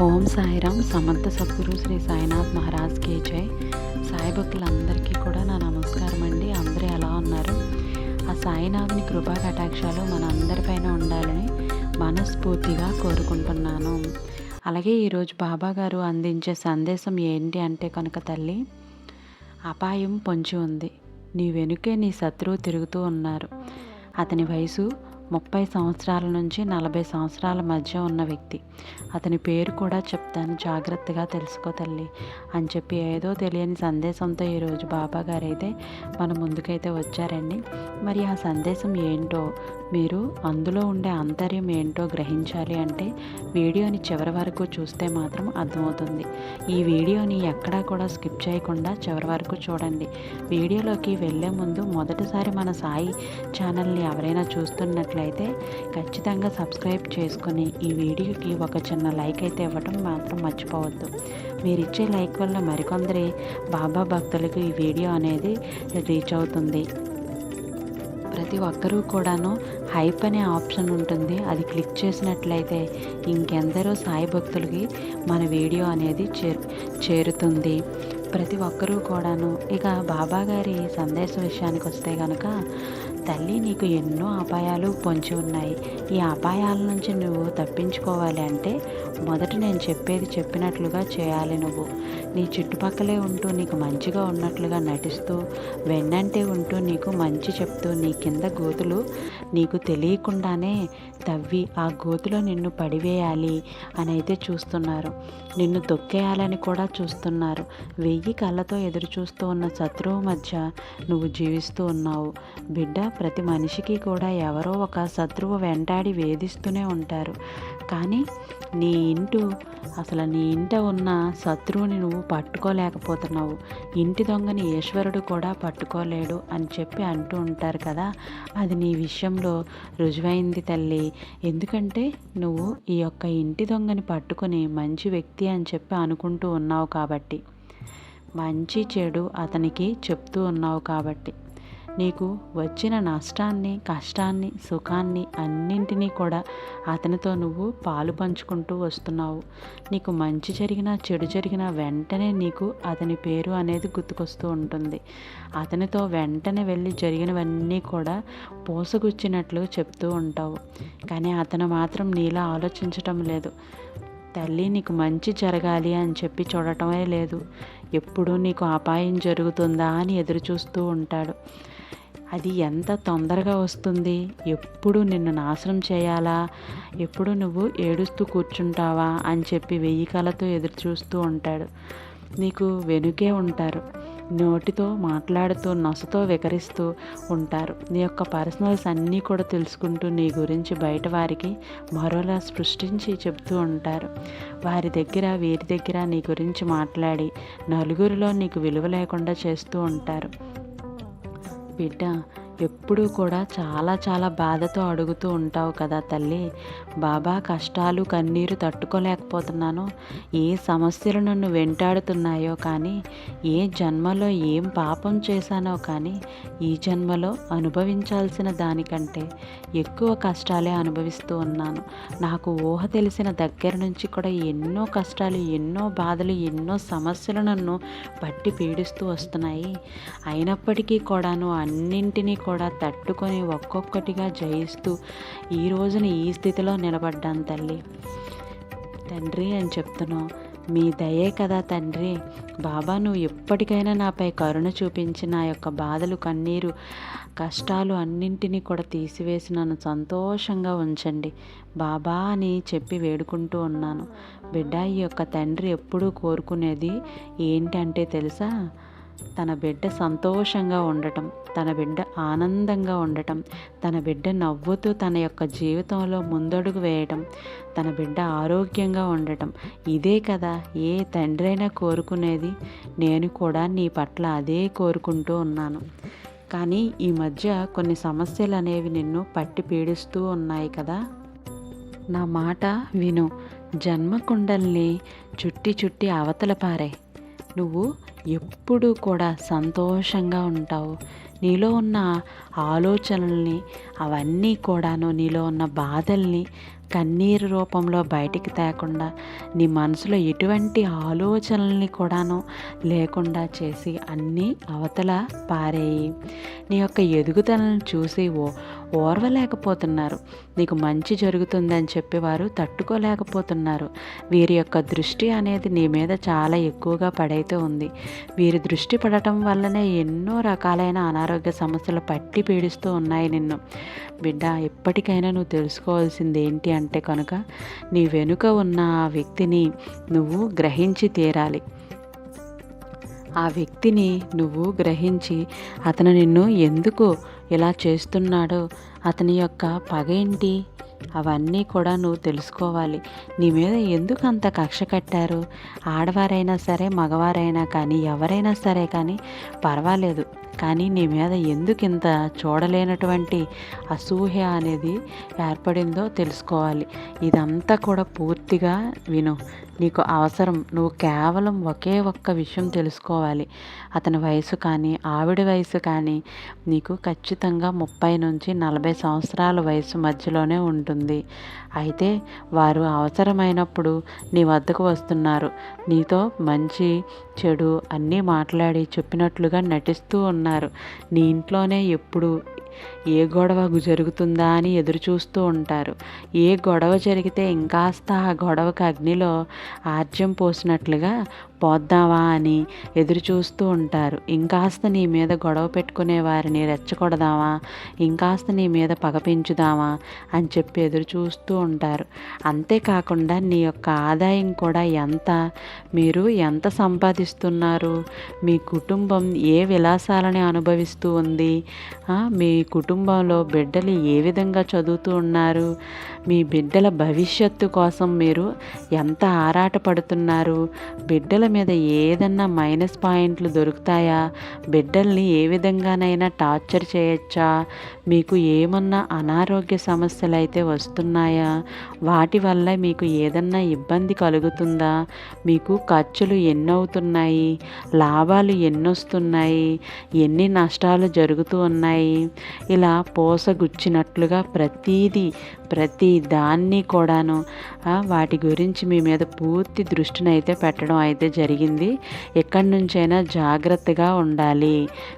ఓం సాయిరామ్ సమర్థ సద్గురు శ్రీ సాయినాథ్ మహారాజ్ కే జై. సాయి భక్తులందరికీ కూడా నా నమస్కారం అండి. అందరూ ఎలా ఉన్నారు? ఆ సాయినాథుని కృపా కటాక్షాలు మన అందరిపైన ఉండాలని మనస్ఫూర్తిగా కోరుకుంటున్నాను. అలాగే ఈరోజు బాబా గారు అందించే సందేశం ఏంటి అంటే కనుక తల్లి అపాయం పొంచి ఉంది. నీ వెనుకే నీ శత్రువు తిరుగుతూ ఉన్నారు. అతని వయసు ముప్పై సంవత్సరాల నుంచి నలభై సంవత్సరాల మధ్య ఉన్న వ్యక్తి. అతని పేరు కూడా చెప్తాను జాగ్రత్తగా తెలుసుకో తల్లి అని చెప్పి ఏదో తెలియని సందేశంతో ఈరోజు బాబా గారైతే మన ముందుకైతే వచ్చారండి. మరి ఆ సందేశం ఏంటో మీరు అందులో ఉండే అంతర్యం ఏంటో గ్రహించాలి అంటే వీడియోని చివరి వరకు చూస్తే మాత్రం అర్థమవుతుంది. ఈ వీడియోని ఎక్కడా కూడా స్కిప్ చేయకుండా చివరి వరకు చూడండి. వీడియోలోకి వెళ్ళే ముందు మొదటిసారి మన సాయి ఛానల్ని ఎవరైనా చూస్తున్నట్లయితే ఖచ్చితంగా సబ్స్క్రైబ్ చేసుకొని ఈ వీడియోకి ఒక చిన్న లైక్ అయితే ఇవ్వటం మాత్రం మర్చిపోవద్దు. మీరు ఇచ్చే లైక్ వల్ల మరికొందరి బాబా భక్తులకు ఈ వీడియో అనేది రీచ్ అవుతుంది. ప్రతి ఒక్కరూ కూడాను హైప్ అనే ఆప్షన్ ఉంటుంది. అది క్లిక్ చేసినట్లయితే ఇంకెందరో సాయి భక్తులకి మన వీడియో అనేది చేరు చేరుతుంది. ప్రతి ఒక్కరూ కూడాను ఇక బాబా గారి సందేశ విషయానికి వస్తే కనుక తల్లి నీకు ఎన్నో అపాయాలు పొంచి ఉన్నాయి. ఈ అపాయాల నుంచి నువ్వు తప్పించుకోవాలి అంటే మొదట నేను చెప్పేది చెప్పినట్లుగా చేయాలి నువ్వు. నీ చుట్టుపక్కలే ఉంటూ నీకు మంచిగా ఉన్నట్లుగా నటిస్తూ వెన్నంటే ఉంటూ నీకు మంచి చెప్తూ నీ కింద గోతులు నీకు తెలియకుండానే తవ్వి ఆ గోతులో నిన్ను పడివేయాలి అని అయితే చూస్తున్నారు. నిన్ను తొక్కేయాలని కూడా చూస్తున్నారు. వెయ్యి కళ్ళతో ఎదురు చూస్తూ ఉన్న శత్రువు మధ్య నువ్వు జీవిస్తూ ఉన్నావు. బిడ్డ ప్రతి మనిషికి కూడా ఎవరో ఒక శత్రువు వెంటాడి వేధిస్తూనే ఉంటారు. కానీ నీ ఇంటు అసలు నీ ఇంట ఉన్న శత్రువుని నువ్వు పట్టుకోలేకపోతున్నావు. ఇంటి దొంగని ఈశ్వరుడు కూడా పట్టుకోలేడు అని చెప్పి అంటూ ఉంటారు కదా. అది నీ విషయంలో రుజువైంది తల్లి. ఎందుకంటే నువ్వు ఈ యొక్క ఇంటి దొంగని పట్టుకొని మంచి వ్యక్తి అని చెప్పి అనుకుంటూ ఉన్నావు కాబట్టి. మంచి చెడు అతనికి చెప్తూ ఉన్నావు కాబట్టి. నీకు వచ్చిన నష్టాన్ని కష్టాన్ని సుఖాన్ని అన్నింటినీ కూడా అతనితో నువ్వు పాలు పంచుకుంటూ వస్తున్నావు. నీకు మంచి జరిగినా చెడు జరిగినా వెంటనే నీకు అతని పేరు అనేది గుర్తుకొస్తూ ఉంటుంది. అతనితో వెంటనే వెళ్ళి జరిగినవన్నీ కూడా పోసగుచ్చినట్లు చెప్తూ ఉంటావు. కానీ అతను మాత్రం నీలా ఆలోచించటం లేదు. తల్లి నీకు మంచి జరగాలి అని చెప్పి చూడటమే లేదు. ఎప్పుడు నీకు అపాయం జరుగుతుందా అని ఎదురు చూస్తూ ఉంటాడు. అది ఎంత తొందరగా వస్తుంది? ఎప్పుడు నిన్ను నాశనం చేయాలా? ఎప్పుడు నువ్వు ఏడుస్తూ కూర్చుంటావా? అని చెప్పి వెయ్యి కళతో ఎదురు చూస్తూ ఉంటాడు. నీకు వెనుకే ఉంటారు. నోటితో మాట్లాడుతూ నొసతో వికరిస్తూ ఉంటారు. నీ యొక్క పర్సనల్స్ అన్నీ కూడా తెలుసుకుంటూ నీ గురించి బయట వారికి మరోలా సృష్టించి చెబుతూ ఉంటారు. వారి దగ్గర వీరి దగ్గర నీ గురించి మాట్లాడి నలుగురిలో నీకు విలువ లేకుండా చేస్తూ ఉంటారు. బిడ్డ ఎప్పుడూ కూడా చాలా చాలా బాధతో అడుగుతూ ఉంటావు కదా తల్లి. బాబా కష్టాలు కన్నీరు తట్టుకోలేకపోతున్నాను. ఏ సమస్యలు నన్ను వెంటాడుతున్నాయో కానీ ఏ జన్మలో ఏం పాపం చేశానో కానీ ఈ జన్మలో అనుభవించాల్సిన దానికంటే ఎక్కువ కష్టాలే అనుభవిస్తూ ఉన్నాను. నాకు ఊహ తెలిసిన దగ్గర నుంచి కూడా ఎన్నో కష్టాలు ఎన్నో బాధలు ఎన్నో సమస్యలు నన్ను పట్టి పీడిస్తూ వస్తున్నాయి. అయినప్పటికీ కూడాను అన్నింటినీ కూడా తట్టుకొని ఒక్కొక్కటిగా జయిస్తూ ఈ రోజున ఈ స్థితిలో నిలబడ్డాను తల్లి. తండ్రి అని చెప్తున్నావు మీ దయే కదా తండ్రి. బాబా నువ్వు ఎప్పటికైనా నాపై కరుణ చూపించి నా యొక్క బాధలు కన్నీరు కష్టాలు అన్నింటినీ కూడా తీసివేసి నన్ను సంతోషంగా ఉంచండి. బాబా అని చెప్పి వేడుకుంటూ ఉన్నాను. బిడ్డ ఈ యొక్క తండ్రి ఎప్పుడూ కోరుకునేది ఏంటంటే తెలుసా? తన బిడ్డ సంతోషంగా ఉండటం తన బిడ్డ ఆనందంగా ఉండటం తన బిడ్డ నవ్వుతూ తన యొక్క జీవితంలో ముందడుగు వేయటం తన బిడ్డ ఆరోగ్యంగా ఉండటం ఇదే కదా ఏ తండ్రి అయినా కోరుకునేది. నేను కూడా నీ పట్ల అదే కోరుకుంటూ ఉన్నాను. కానీ ఈ మధ్య కొన్ని సమస్యలు అనేవి నిన్ను పట్టి పీడిస్తూ ఉన్నాయి కదా. నా మాట విను. జన్మకుండల్ని చుట్టి చుట్టి అవతల పారే. నువ్వు ఎప్పుడూ కూడా సంతోషంగా ఉంటావు. నీలో ఉన్న ఆలోచనల్ని అవన్నీ కూడాను నీలో ఉన్న బాధల్ని కన్నీరు రూపంలో బయటికి తేకుండా నీ మనసులో ఎటువంటి ఆలోచనల్ని కూడాను లేకుండా చేసి అన్నీ అవతల పారేయి. నీ యొక్క ఎదుగుదలను చూసి ఓ ఓర్వలేకపోతున్నారు. నీకు మంచి జరుగుతుందని చెప్పి వారు తట్టుకోలేకపోతున్నారు. వీరి యొక్క దృష్టి అనేది నీ మీద చాలా ఎక్కువగా పడైతే ఉంది. వీరి దృష్టి పడటం వల్లనే ఎన్నో రకాలైన అనారోగ్య సమస్యలు పట్టి పీడిస్తూ ఉన్నాయి నిన్ను. బిడ్డ ఎప్పటికైనా నువ్వు తెలుసుకోవాల్సింది ఏంటి అంటే కనుక నీ వెనుక ఉన్న ఆ వ్యక్తిని నువ్వు గ్రహించి తీరాలి. ఆ వ్యక్తిని నువ్వు గ్రహించి అతను నిన్ను ఎందుకు ఇలా చేస్తున్నాడో అతని యొక్క పగ ఏంటి అవన్నీ కూడా నువ్వు తెలుసుకోవాలి. నీ మీద ఎందుకు అంత కక్ష కట్టారు? ఆడవారైనా సరే మగవారైనా కానీ ఎవరైనా సరే కానీ పర్వాలేదు. కానీ నీ మీద ఎందుకు ఇంత చూడలేనటువంటి అసూహ అనేది ఏర్పడిందో తెలుసుకోవాలి. ఇదంతా కూడా పూర్తిగా విను. నీకు అవసరం. నువ్వు కేవలం ఒకే ఒక్క విషయం తెలుసుకోవాలి. అతని వయసు కానీ ఆవిడ వయసు కానీ నీకు ఖచ్చితంగా ముప్పై నుంచి నలభై సంవత్సరాల వయసు మధ్యలోనే ఉంటుంది. అయితే వారు అవసరమైనప్పుడు నీ వద్దకు వస్తున్నారు. నీతో మంచి చెడు అన్నీ మాట్లాడి చెప్పినట్లుగా నటిస్తూ ఉన్నారు నీ ఇంట్లోనే ఎప్పుడు ఏ గొడవ జరుగుతుందా అని ఎదురు చూస్తూ ఉంటారు. ఏ గొడవ జరిగితే ఇంకాస్త ఆ గొడవకు అగ్నిలో ఆర్జ్యం పోసినట్లుగా పోద్దావా అని ఎదురు చూస్తూ ఉంటారు. ఇంకాస్త నీ మీద గొడవ పెట్టుకునే వారిని రెచ్చగొడదామా? ఇంకాస్త నీ మీద పగ పెంచుదామా? అని చెప్పి ఎదురు చూస్తూ ఉంటారు. అంతేకాకుండా నీ యొక్క ఆదాయం కూడా ఎంత? మీరు ఎంత సంపాదిస్తున్నారు? మీ కుటుంబం ఏ విలాసాలని అనుభవిస్తూ ఉంది? మీ కుటుంబంలో బిడ్డలు ఏ విధంగా చదువుతూ ఉన్నారు? మీ బిడ్డల భవిష్యత్తు కోసం మీరు ఎంత ఆరాటపడుతున్నారు? బిడ్డల మీద ఏదన్నా మైనస్ పాయింట్లు దొరుకుతాయా? బిడ్డల్ని ఏ విధంగానైనా టార్చర్ చేయొచ్చా? మీకు ఏమన్నా అనారోగ్య సమస్యలు అయితే వస్తున్నాయా? వాటి వల్ల మీకు ఏదన్నా ఇబ్బంది కలుగుతుందా? మీకు ఖర్చులు ఎన్నవుతున్నాయి? లాభాలు ఎన్నొస్తున్నాయి? ఎన్ని నష్టాలు జరుగుతూ ఉన్నాయి? ఇలా పోసగుచ్చినట్లుగా ప్రతీది ప్రతి దాన్ని కూడాను వాటి గురించి మీ మీద పూర్తి దృష్టిని అయితే పెట్టడం అయితే జరిగింది. ఎక్కడి నుంచైనా జాగ్రత్తగా ఉండాలి.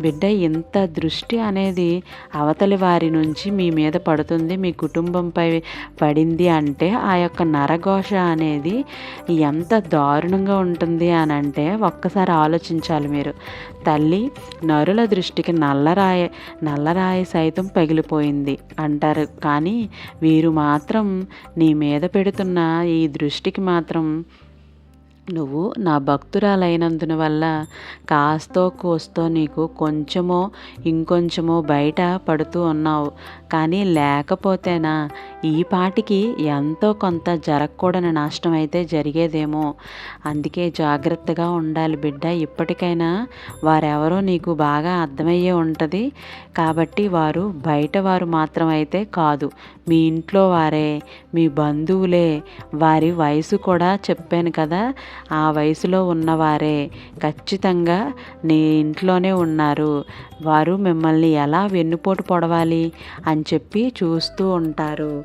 బిడ్డ ఇంత దృష్టి అనేది అవతలి వారి నుంచి మీ మీద పడుతుంది. మీ కుటుంబంపై పడింది అంటే ఆ యొక్క నరఘోష అనేది ఎంత దారుణంగా ఉంటుంది అని అంటే ఒక్కసారి ఆలోచించాలి మీరు. తల్లి నరుల దృష్టికి నల్లరాయ నల్లరాయి సైతం పగిలిపోయింది. అంటారు. కానీ వీరు మాత్రం నీ మీద పెడుతున్న ఈ దృష్టికి మాత్రం నువ్వు నా భక్తురాలైనందున వల్ల కాస్తో కోస్తో నీకు కొంచెమో ఇంకొంచెమో బయట పడుతూ ఉన్నావు. కానీ లేకపోతేనా ఈ పాటికి ఎంతో కొంత జరగకూడని నష్టం అయితే జరిగేదేమో. అందుకే జాగ్రత్తగా ఉండాలి బిడ్డ. ఇప్పటికైనా వారెవరో నీకు బాగా అర్థమయ్యే ఉంటుంది. కాబట్టి వారు బయట వారు మాత్రం అయితే కాదు. మీ ఇంట్లో వారే మీ బంధువులే వారి వయసు కూడా చెప్పాను కదా. ఆ వయసులో ఉన్నవారే ఖచ్చితంగా నీ ఇంట్లోనే ఉన్నారు. వారు మిమ్మల్ని ఎలా వెన్నుపోటు పొడవాలి అని చెప్పి చూస్తూ ఉంటారు.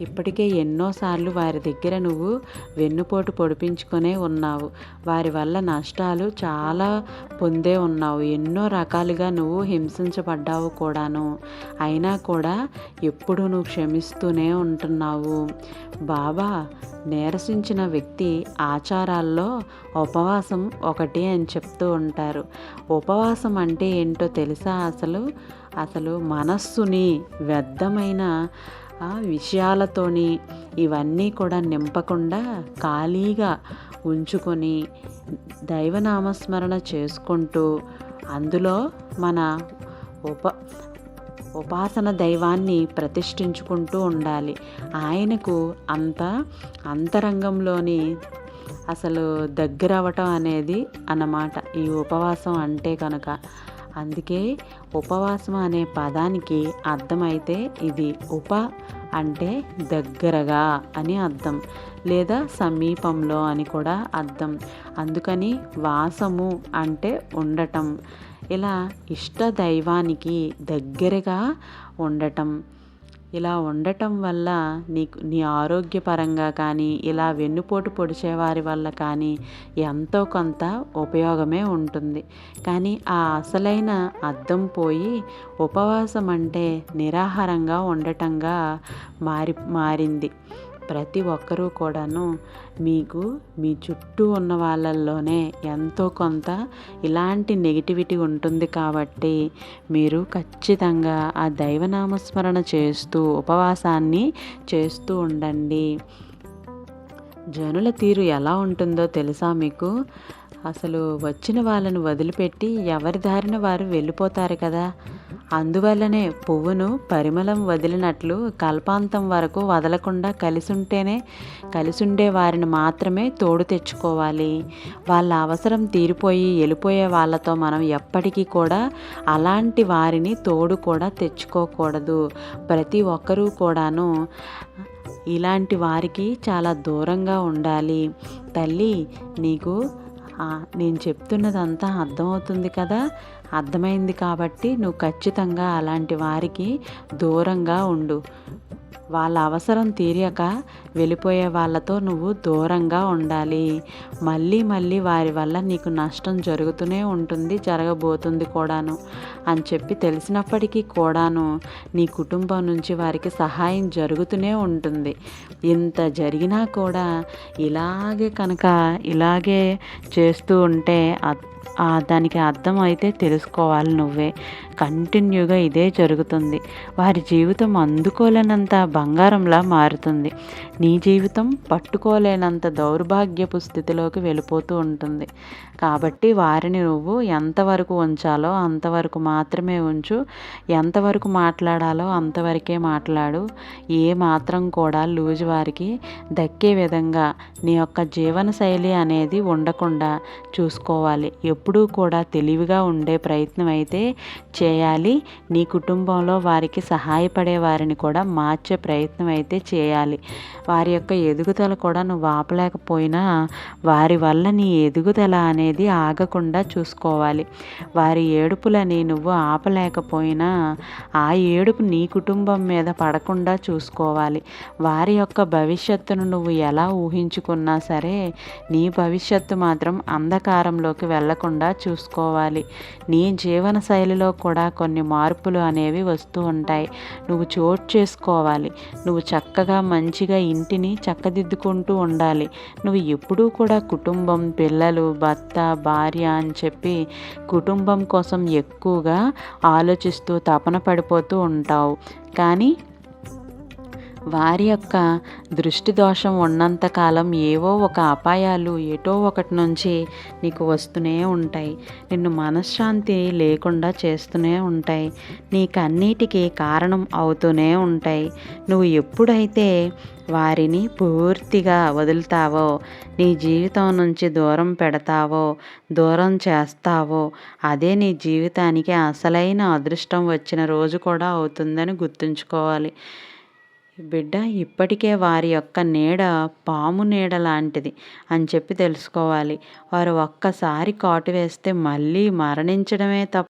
ఇప్పటికే ఎన్నోసార్లు వారి దగ్గర నువ్వు వెన్నుపోటు పొడిపించుకొనే ఉన్నావు. వారి వల్ల నష్టాలు చాలా పొందే ఉన్నావు. ఎన్నో రకాలుగా నువ్వు హింసించబడ్డావు కూడాను. అయినా కూడా ఎప్పుడు నువ్వు క్షమిస్తూనే ఉంటున్నావు. బాబా నీరసించిన వ్యక్తి ఆచారాల్లో ఉపవాసం ఒకటి అని చెప్తూ ఉంటారు. ఉపవాసం అంటే ఏంటో తెలుసా అసలు? అసలు మనస్సుని వ్యర్థమైన ఆ విషయాలతోని ఇవన్నీ కూడా నింపకుండా ఖాళీగా ఉంచుకొని దైవనామస్మరణ చేసుకుంటూ అందులో మన ఉప ఉపాసన దైవాన్ని ప్రతిష్ఠించుకుంటూ ఉండాలి. ఆయనకు అంత అంతరంగంలోని అసలు దగ్గర అవ్వటం అనేది అన్నమాట ఈ ఉపవాసం అంటే కనుక. అందుకే ఉపవాసం అనే పదానికి అర్థమైతే ఇది ఉప అంటే దగ్గరగా అని అర్థం లేదా సమీపంలో అని కూడా అర్థం. అందుకని వాసము అంటే ఉండటం. ఇలా ఇష్ట దైవానికి దగ్గరగా ఉండటం. ఇలా ఉండటం వల్ల నీకు నీ ఆరోగ్యపరంగా కానీ ఇలా వెన్నుపోటు పొడిచేవారి వల్ల కానీ ఎంతో కొంత ఉపయోగమే ఉంటుంది. కానీ ఆ అసలైన అర్థం పోయి ఉపవాసం అంటే నిరాహారంగా ఉండటంగా మారి మారింది. ప్రతి ఒక్కరూ కూడాను మీకు మీ చుట్టూ ఉన్న వాళ్ళల్లోనే ఎంతో కొంత ఇలాంటి నెగిటివిటీ ఉంటుంది కాబట్టి మీరు ఖచ్చితంగా ఆ దైవనామస్మరణ చేస్తూ ఉపవాసాన్ని చేస్తూ ఉండండి. జనుల తీరు ఎలా ఉంటుందో తెలుసా మీకు? అసలు వచ్చిన వాళ్ళను వదిలిపెట్టి ఎవరి దారిన వారు వెళ్ళిపోతారు కదా. అందువల్లనే పువ్వును పరిమళం వదిలినట్లు కల్పాంతం వరకు వదలకుండా కలిసుంటేనే కలిసుండే వారిని మాత్రమే తోడు తెచ్చుకోవాలి. వాళ్ళ అవసరం తీరిపోయి వెళ్ళిపోయే వాళ్ళతో మనం ఎప్పటికీ కూడా అలాంటి వారిని తోడు కూడా తెచ్చుకోకూడదు. ప్రతి ఒక్కరూ కూడాను ఇలాంటి వారికి చాలా దూరంగా ఉండాలి. తల్లి నీకు నేను చెప్తున్నదంతా అర్థమవుతుంది కదా? అర్థమైంది కాబట్టి నువ్వు ఖచ్చితంగా అలాంటి వారికి దూరంగా ఉండు. వాళ్ళ అవసరం తీరాక వెళ్ళిపోయే వాళ్ళతో నువ్వు దూరంగా ఉండాలి. మళ్ళీ మళ్ళీ వారి వల్ల నీకు నష్టం జరుగుతూనే ఉంటుంది జరగబోతుంది కూడాను అని చెప్పి తెలిసినప్పటికీ కూడాను నీ కుటుంబం నుంచి వారికి సహాయం జరుగుతూనే ఉంటుంది. ఇంత జరిగినా కూడా ఇలాగే కనుక ఇలాగే చేస్తూ ఉంటే దానికి అర్థం అయితే తెలుసుకోవాలి నువ్వే. కంటిన్యూగా ఇదే జరుగుతుంది. వారి జీవితం అందుకోలేనంత బంగారంలా మారుతుంది. నీ జీవితం పట్టుకోలేనంత దౌర్భాగ్యపు స్థితిలోకి వెళ్ళిపోతూ ఉంటుంది. కాబట్టి వారిని నువ్వు ఎంతవరకు ఉంచాలో అంతవరకు మాత్రమే ఉంచు. ఎంతవరకు మాట్లాడాలో అంతవరకే మాట్లాడు. ఏ మాత్రం కూడా లూజ్ వారికి దక్కే విధంగా నీ యొక్క జీవన శైలి అనేది ఉండకుండా చూసుకోవాలి. ఎప్పుడూ కూడా తెలివిగా ఉండే ప్రయత్నం అయితే చేయాలి. నీ కుటుంబంలో వారికి సహాయపడే వారిని కూడా మార్చే ప్రయత్నం అయితే చేయాలి. వారి యొక్క ఎదుగుదల కూడా నువ్వు ఆపలేకపోయినా వారి వల్ల నీ ఎదుగుదల అనేది ఆగకుండా చూసుకోవాలి. వారి ఏడుపులని నువ్వు ఆపలేకపోయినా ఆ ఏడుపు నీ కుటుంబం మీద పడకుండా చూసుకోవాలి. వారి యొక్క భవిష్యత్తును నువ్వు ఎలా ఊహించుకున్నా సరే నీ భవిష్యత్తు మాత్రం అంధకారంలోకి వెళ్ళకుండా చూసుకోవాలి. నీ జీవన శైలిలో కూడా కొన్ని మార్పులు అనేవి వస్తూ ఉంటాయి. నువ్వు చోటు చేసుకోవాలి. నువ్వు చక్కగా మంచిగా ఇంటిని చక్కదిద్దుకుంటూ ఉండాలి. నువ్వు ఎప్పుడూ కూడా కుటుంబం పిల్లలు భర్త భార్య అని చెప్పి కుటుంబం కోసం ఎక్కువగా ఆలోచిస్తూ తపన పడిపోతూ ఉంటావు. కానీ వారి యొక్క దృష్టి దోషం ఉన్నంతకాలం ఏవో ఒక అపాయాలు ఎటో ఒకటి నుంచి నీకు వస్తూనే ఉంటాయి. నిన్ను మనశ్శాంతి లేకుండా చేస్తూనే ఉంటాయి. నీకన్నిటికీ కారణం అవుతూనే ఉంటాయి. నువ్వు ఎప్పుడైతే వారిని పూర్తిగా వదులుతావో నీ జీవితం నుంచి దూరం పెడతావో దూరం చేస్తావో అదే నీ జీవితానికి అసలైన అదృష్టం వచ్చిన రోజు కూడా అవుతుందని గుర్తుంచుకోవాలి. బిడ్డ ఇప్పటికే వారి యొక్క నీడ పాము నీడ లాంటిది అని చెప్పి తెలుసుకోవాలి. వారు ఒక్కసారి కాటు వేస్తే మళ్ళీ మరణించడమే తప్ప.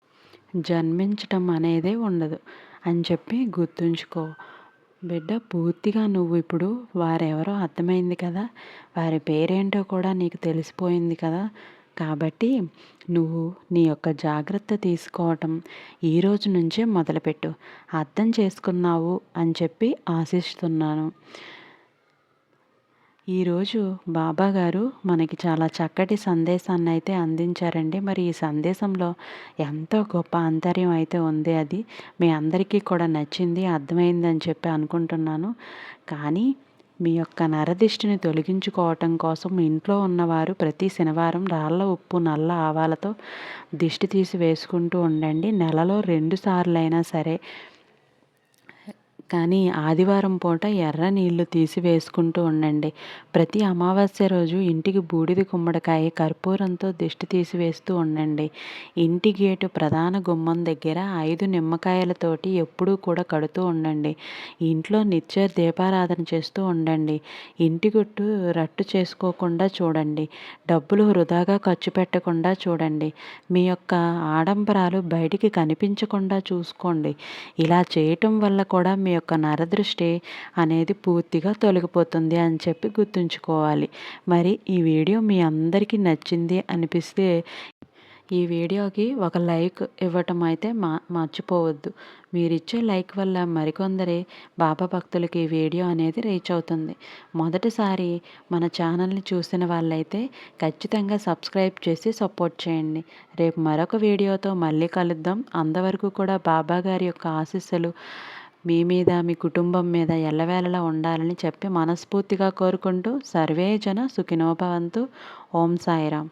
జన్మించటం అనేదే ఉండదు అని చెప్పి గుర్తుంచుకో. బిడ్డ పూర్తిగా నువ్వు ఇప్పుడు వారెవరో అర్థమైంది కదా? వారి పేరేంటో కూడా నీకు తెలిసిపోయింది కదా? కాబట్టి నువ్వు నీ యొక్క జాగ్రత్త తీసుకోవటం ఈరోజు నుంచే మొదలుపెట్టు. అర్థం చేసుకున్నావు అని చెప్పి ఆశిస్తున్నాను. ఈరోజు బాబా గారు మనకి చాలా చక్కటి సందేశాన్ని అయితే అందించారండి. మరి ఈ సందేశంలో ఎంతో గొప్ప ఆంతర్యం అయితే ఉంది. అది మీ అందరికీ కూడా నచ్చింది అర్థమైందని చెప్పి అనుకుంటున్నాను. కానీ మీ యొక్క నరదిష్టిని తొలగించుకోవటం కోసం ఇంట్లో ఉన్నవారు ప్రతి శనివారం రాళ్ళ ఉప్పు నల్ల ఆవాలతో దిష్టి తీసి వేసుకుంటూ ఉండండి. నెలలో రెండు సార్లైనా సరే కానీ ఆదివారం పూట ఎర్ర నీళ్ళు తీసివేసుకుంటూ ఉండండి. ప్రతి అమావాస్య రోజు ఇంటికి బూడిద గుమ్మడికాయ కర్పూరంతో దిష్టి తీసివేస్తూ ఉండండి. ఇంటి గేటు ప్రధాన గుమ్మం దగ్గర ఐదు నిమ్మకాయలతోటి ఎప్పుడూ కూడా కడుతూ ఉండండి. ఇంట్లో నిత్య దీపారాధన చేస్తూ ఉండండి. ఇంటి గుట్టు రట్టు చేసుకోకుండా చూడండి. డబ్బులు వృధాగా ఖర్చు పెట్టకుండా చూడండి. మీ యొక్క ఆడంబరాలు బయటికి కనిపించకుండా చూసుకోండి. ఇలా చేయటం వల్ల కూడా మీ యొక్క నరదృష్టి అనేది పూర్తిగా తొలగిపోతుంది అని చెప్పి గుర్తుంచుకోవాలి. మరి ఈ వీడియో మీ అందరికీ నచ్చింది అనిపిస్తే ఈ వీడియోకి ఒక లైక్ ఇవ్వటం అయితే మా మర్చిపోవద్దు. మీరిచ్చే లైక్ వల్ల మరికొందరి బాబా భక్తులకి ఈ వీడియో అనేది రీచ్ అవుతుంది. మొదటిసారి మన ఛానల్ని చూసిన వాళ్ళైతే ఖచ్చితంగా సబ్స్క్రైబ్ చేసి సపోర్ట్ చేయండి. రేపు మరొక వీడియోతో మళ్ళీ కలుద్దాం. అంతవరకు కూడా బాబా గారి యొక్క ఆశీస్సులు మీ మీద మీ కుటుంబం మీద ఎల్లవేళలా ఉండాలని చెప్పి మనస్ఫూర్తిగా కోరుకుంటూ సర్వే జన సుఖినోభవంతు. ఓం సాయిరామ్.